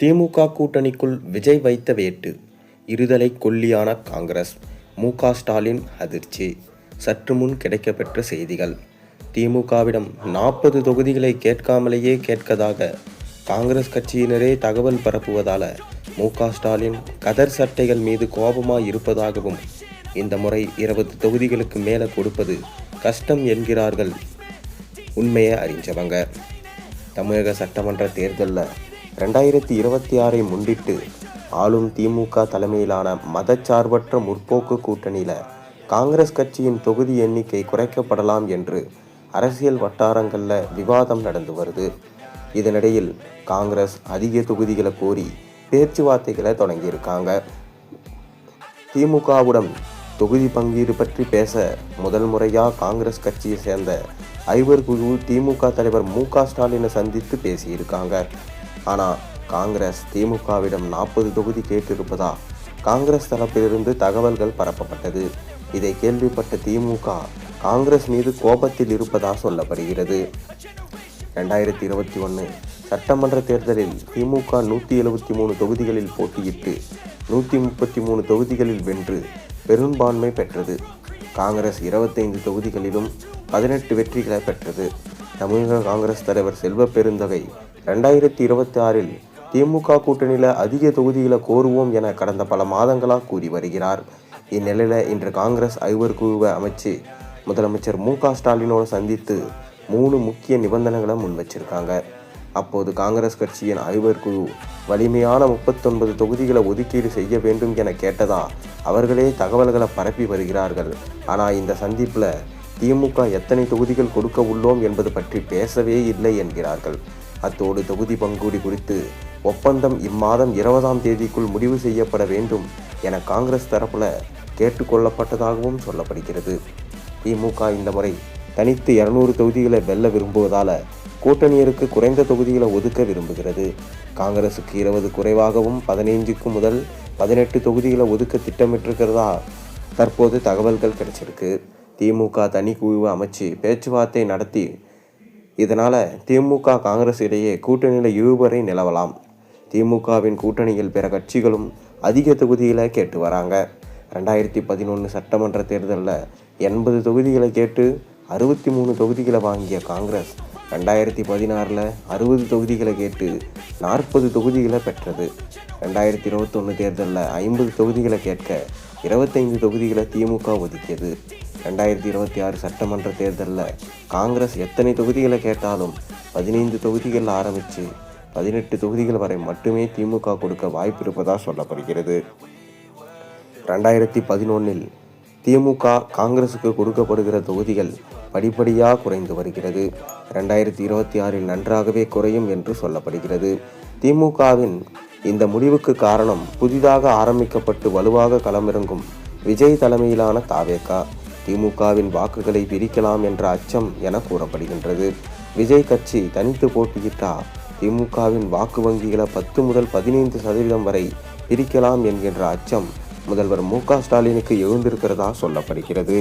திமுக கூட்டணிக்குள் விஜய் வைத்த வேட்டு. இருதலை கொல்லியான காங்கிரஸ். மு ஸ்டாலின் அதிர்ச்சி. சற்று முன் கிடைக்கப்பெற்ற செய்திகள். திமுகவிடம் நாற்பது தொகுதிகளை கேட்காமலேயே கேட்கதாக காங்கிரஸ் கட்சியினரே தகவல் பரப்புவதால மு ஸ்டாலின் கதர் சட்டைகள் மீது கோபமாய் இருப்பதாகவும் இந்த முறை இருபது தொகுதிகளுக்கு மேலே கொடுப்பது கஷ்டம் என்கிறார்கள் உண்மையை அறிஞ்சவங்க. தமிழக சட்டமன்ற தேர்தலில் ரெண்டாயிரத்தி இருபத்தி ஆறை முன்னிட்டு ஆளும் திமுக தலைமையிலான மதச்சார்பற்ற முற்போக்கு கூட்டணியில் காங்கிரஸ் கட்சியின் தொகுதி எண்ணிக்கை குறைக்கப்படலாம் என்று அரசியல் வட்டாரங்களில் விவாதம் நடந்து வருது. இதனிடையில் காங்கிரஸ் அதிக தொகுதிகளை கோரி பேச்சுவார்த்தைகளை தொடங்கியிருக்காங்க. திமுகவுடன் தொகுதி பங்கீடு பற்றி பேச முதல் முறையாக காங்கிரஸ் கட்சியை சேர்ந்த ஐவர் குழு திமுக தலைவர் மு க ஸ்டாலினை சந்தித்து பேசியிருக்காங்க. ஆனால் காங்கிரஸ் திமுகவிடம் நாற்பது தொகுதி கேட்டிருப்பதா? காங்கிரஸ் தரப்பிலிருந்து தகவல்கள் பரப்பப்பட்டது. இதை கேள்விப்பட்ட திமுக காங்கிரஸ் மீது கோபத்தில் இருப்பதா சொல்லப்படுகிறது. ரெண்டாயிரத்தி இருபத்தி ஒன்று சட்டமன்ற தேர்தலில் திமுக நூற்றி எழுபத்தி மூணு தொகுதிகளில் போட்டியிட்டு நூற்றி முப்பத்தி மூணு தொகுதிகளில் வென்று பெரும்பான்மை பெற்றது. காங்கிரஸ் இருபத்தைந்து தொகுதிகளிலும் பதினெட்டு வெற்றிகளை பெற்றது. தமிழக காங்கிரஸ் தலைவர் செல்வ பெருந்தகை ரெண்டாயிரத்தி இருபத்தி ஆறில் திமுக கூட்டணியில் அதிக தொகுதிகளை கோருவோம் என கடந்த பல மாதங்களாக கூறி வருகிறார். இந்நிலையில் இன்று காங்கிரஸ் ஐவர் குழுவை அமைச்சு முதலமைச்சர் மு க ஸ்டாலினோடு சந்தித்து மூணு முக்கிய நிபந்தனைகளை முன் வச்சிருக்காங்க அப்போது காங்கிரஸ் கட்சியின் ஐவர் குழு வலிமையான முப்பத்தொன்பது தொகுதிகளை ஒதுக்கீடு செய்ய வேண்டும் என கேட்டதா அவர்களே தகவல்களை பரப்பி வருகிறார்கள். ஆனால் இந்த சந்திப்பில் திமுக எத்தனை தொகுதிகள் கொடுக்க உள்ளோம் என்பது பற்றி பேசவே இல்லை என்கிறார்கள். அத்தோடு தொகுதி பங்கூடி குறித்து ஒப்பந்தம் இம்மாதம் இருபதாம் தேதிக்குள் முடிவு செய்யப்பட வேண்டும் என காங்கிரஸ் தரப்புல கேட்டுக்கொள்ளப்பட்டதாகவும் சொல்லப்படுகிறது. திமுக இந்த முறை தனித்து இருநூறு தொகுதிகளை வெல்ல விரும்புவதால கூட்டணியருக்கு குறைந்த தொகுதிகளை ஒதுக்க விரும்புகிறது. காங்கிரசுக்கு இருபது குறைவாகவும் பதினைஞ்சுக்கு முதல் பதினெட்டு தொகுதிகளை ஒதுக்க திட்டமிட்டிருக்கிறதா தற்போது தகவல்கள் கிடைச்சிருக்கு. திமுக தனி குழு அமைச்சு பேச்சுவார்த்தை நடத்தி இதனால் திமுக காங்கிரஸ் இடையே கூட்டணியில் இழுபறை நிலவலாம். திமுகவின் கூட்டணியில் பிற கட்சிகளும் அதிக தொகுதிகளை கேட்டு வராங்க. ரெண்டாயிரத்தி பதினொன்று சட்டமன்ற தேர்தலில் எண்பது தொகுதிகளை கேட்டு அறுபத்தி மூணு தொகுதிகளை வாங்கிய காங்கிரஸ் ரெண்டாயிரத்தி பதினாறில் அறுபது தொகுதிகளை கேட்டு நாற்பது தொகுதிகளை பெற்றது. ரெண்டாயிரத்தி இருபத்தொன்று தேர்தலில் ஐம்பது தொகுதிகளை கேட்க இருபத்தைந்து தொகுதிகளை திமுக ஒதுக்கியது. ரெண்டாயிரத்தி இருபத்தி ஆறு சட்டமன்ற தேர்தலில் காங்கிரஸ் எத்தனை தொகுதிகளை கேட்டாலும் பதினைந்து தொகுதிகள் ஆரம்பித்து பதினெட்டு தொகுதிகள் வரை மட்டுமே திமுக கொடுக்க வாய்ப்பு இருப்பதாக சொல்லப்படுகிறது. ரெண்டாயிரத்தி பதினொன்றில் திமுக காங்கிரசுக்கு கொடுக்கப்படுகிற தொகுதிகள் படிப்படியாக குறைந்து வருகிறது. ரெண்டாயிரத்தி இருபத்தி ஆறில் நன்றாகவே குறையும் என்று சொல்லப்படுகிறது. திமுகவின் இந்த முடிவுக்கு காரணம் புதிதாக ஆரம்பிக்கப்பட்டு வலுவாக களமிறங்கும் விஜய் தலைமையிலான தாவேகா திமுகவின் வாக்குகளை பிரிக்கலாம் என்ற அச்சம் என கூறப்படுகின்றது. விஜய் கட்சி தனித்து போட்டியிட்டா திமுகவின் வாக்கு வங்கிகளை பத்து முதல் பதினைந்து சதவீதம் வரை பிரிக்கலாம் என்கின்ற அச்சம் முதல்வர் மு க ஸ்டாலினுக்கு எழுந்திருக்கிறதா சொல்லப்படுகிறது.